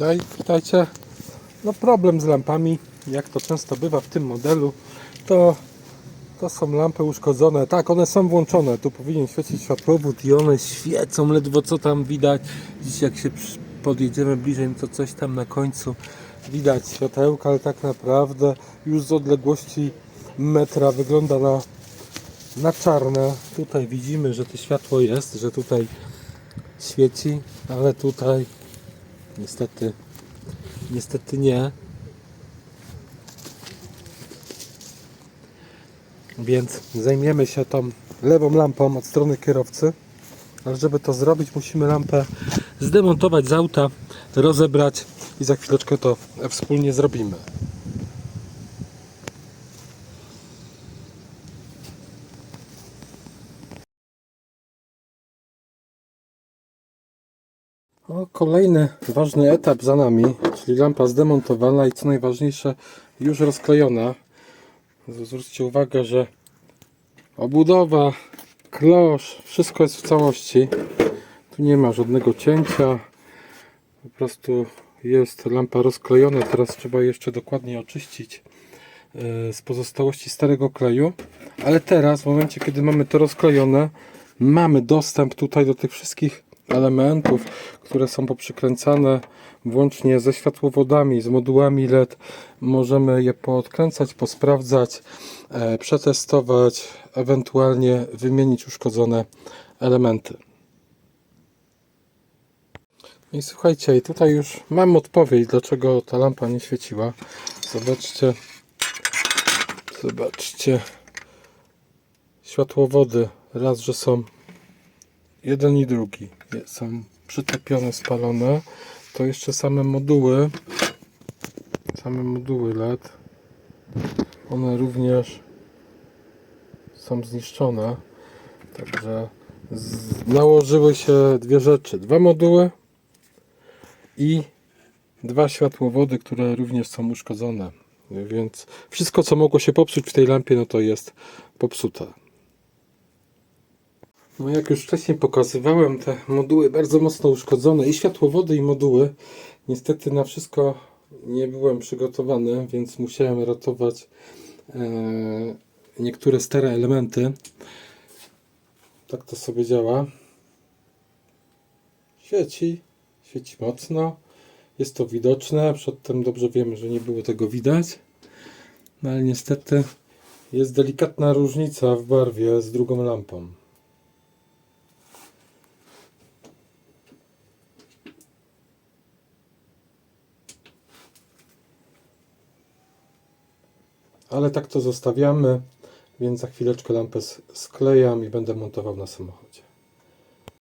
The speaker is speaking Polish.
Daj, witajcie. No problem z lampami, jak to często bywa w tym modelu, to, to są lampy uszkodzone. Tak, one są włączone. Tu powinien świecić światłowód i one świecą ledwo co tam widać. Dziś jak się podjedziemy bliżej, to coś tam na końcu widać światełka, ale tak naprawdę już z odległości metra wygląda na, na czarne. Tutaj widzimy, że to światło jest, że tutaj świeci, ale tutaj niestety niestety nie. Więc zajmiemy się tą lewą lampą od strony kierowcy. Ale żeby to zrobić, musimy lampę zdemontować z auta, rozebrać i za chwileczkę to wspólnie zrobimy. O, kolejny ważny etap za nami, czyli lampa zdemontowana i co najważniejsze już rozklejona. Zwróćcie uwagę, że obudowa, klosz, wszystko jest w całości. Tu nie ma żadnego cięcia. Po prostu jest lampa rozklejona. Teraz trzeba jeszcze dokładnie oczyścić e, z pozostałości starego kleju. Ale teraz, w momencie kiedy mamy to rozklejone, mamy dostęp tutaj do tych wszystkich elementów, które są poprzykręcane włącznie ze światłowodami, z modułami LED. Możemy je poodkręcać, posprawdzać, e, przetestować, ewentualnie wymienić uszkodzone elementy. I słuchajcie, i tutaj już mam odpowiedź, dlaczego ta lampa nie świeciła. Zobaczcie, zobaczcie, światłowody, raz, że są jeden i drugi są przytopione, spalone, to jeszcze same moduły, same moduły LED, one również są zniszczone, także nałożyły się dwie rzeczy, dwa moduły i dwa światłowody, które również są uszkodzone, więc wszystko co mogło się popsuć w tej lampie, no to jest popsute. No jak już wcześniej pokazywałem, te moduły bardzo mocno uszkodzone i światłowody i moduły. Niestety na wszystko nie byłem przygotowany, więc musiałem ratować e, niektóre stare elementy. Tak to sobie działa. Świeci, świeci mocno. Jest to widoczne. Przedtem dobrze wiemy, że nie było tego widać. No ale niestety jest delikatna różnica w barwie z drugą lampą. Ale tak to zostawiamy, więc za chwileczkę lampę sklejam i będę montował na samochodzie.